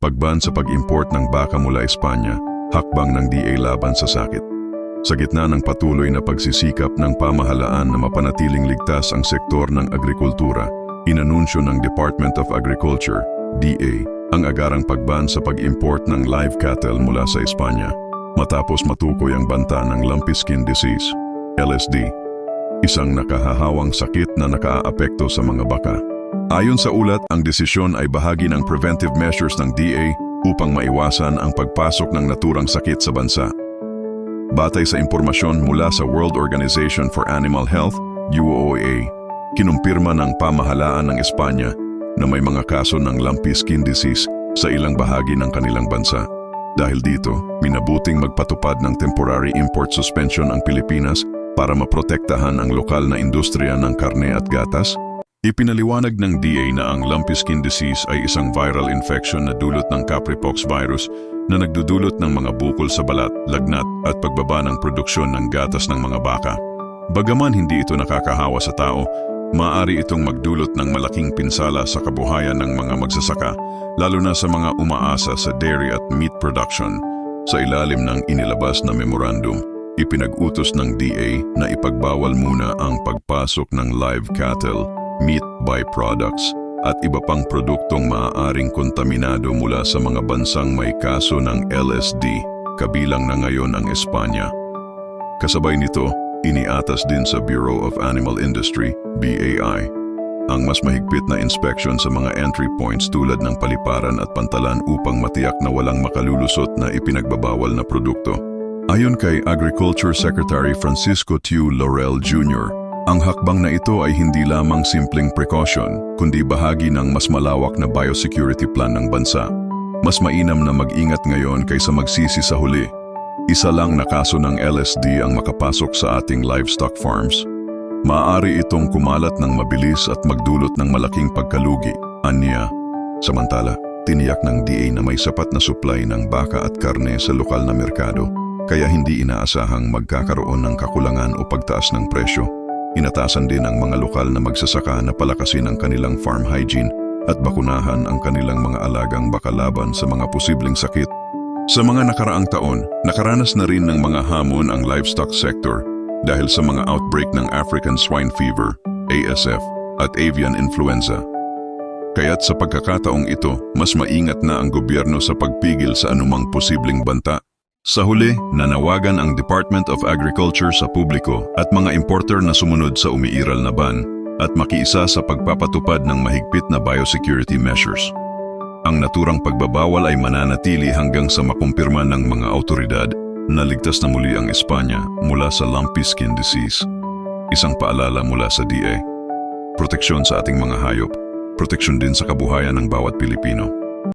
Pagban sa pag-import ng baka mula Espanya, hakbang ng DA laban sa sakit. Sa gitna ng patuloy na pagsisikap ng pamahalaan na mapanatiling ligtas ang sektor ng agrikultura, inanunsyo ng Department of Agriculture, DA, ang agarang pagban sa pag-import ng live cattle mula sa Espanya matapos matukoy ang banta ng lumpy skin disease, LSD, isang nakahahawang sakit na nakaaapekto sa mga baka. Ayon sa ulat, ang desisyon ay bahagi ng preventive measures ng DA upang maiwasan ang pagpasok ng naturang sakit sa bansa. Batay sa impormasyon mula sa World Organization for Animal Health, UOA, kinumpirma ng pamahalaan ng Espanya na may mga kaso ng lumpy skin disease sa ilang bahagi ng kanilang bansa. Dahil dito, minabuting magpatupad ng temporary import suspension ang Pilipinas para maprotektahan ang lokal na industriya ng karne at gatas. Ipinaliwanag ng DA na ang lumpy skin disease ay isang viral infection na dulot ng Capripox virus na nagdudulot ng mga bukol sa balat, lagnat at pagbaba ng produksyon ng gatas ng mga baka. Bagaman hindi ito nakakahawa sa tao, maaari itong magdulot ng malaking pinsala sa kabuhayan ng mga magsasaka, lalo na sa mga umaasa sa dairy at meat production. Sa ilalim ng inilabas na memorandum, ipinag-utos ng DA na ipagbawal muna ang pagpasok ng live cattle, meat byproducts, at iba pang produktong maaaring kontaminado mula sa mga bansang may kaso ng LSD, kabilang na ngayon ang Espanya. Kasabay nito, iniatas din sa Bureau of Animal Industry, BAI, ang mas mahigpit na inspection sa mga entry points tulad ng paliparan at pantalan upang matiyak na walang makalulusot na ipinagbabawal na produkto. Ayon kay Agriculture Secretary Francisco Tiu Laurel Jr., ang hakbang na ito ay hindi lamang simpleng precaution, kundi bahagi ng mas malawak na biosecurity plan ng bansa. Mas mainam na mag-ingat ngayon kaysa magsisi sa huli. Isa lang na kaso ng LSD ang makapasok sa ating livestock farms. Maaari itong kumalat ng mabilis at magdulot ng malaking pagkalugi, anya. Samantala, tiniyak ng DA na may sapat na supply ng baka at karne sa lokal na merkado, kaya hindi inaasahang magkakaroon ng kakulangan o pagtaas ng presyo. Inatasan din ang mga lokal na magsasaka na palakasin ang kanilang farm hygiene at bakunahan ang kanilang mga alagang baka laban sa mga posibleng sakit. Sa mga nakaraang taon, nakaranas na rin ng mga hamon ang livestock sector dahil sa mga outbreak ng African Swine Fever, ASF, at avian influenza. Kaya't sa pagkakataong ito, mas maingat na ang gobyerno sa pagpigil sa anumang posibleng banta. Sa huli, nanawagan ang Department of Agriculture sa publiko at mga importer na sumunod sa umiiral na ban at makiisa sa pagpapatupad ng mahigpit na biosecurity measures. Ang naturang pagbabawal ay mananatili hanggang sa makumpirma ng mga autoridad na ligtas na muli ang Espanya mula sa lumpy skin disease. Isang paalala mula sa DA. Proteksyon sa ating mga hayop, proteksyon din sa kabuhayan ng bawat Pilipino.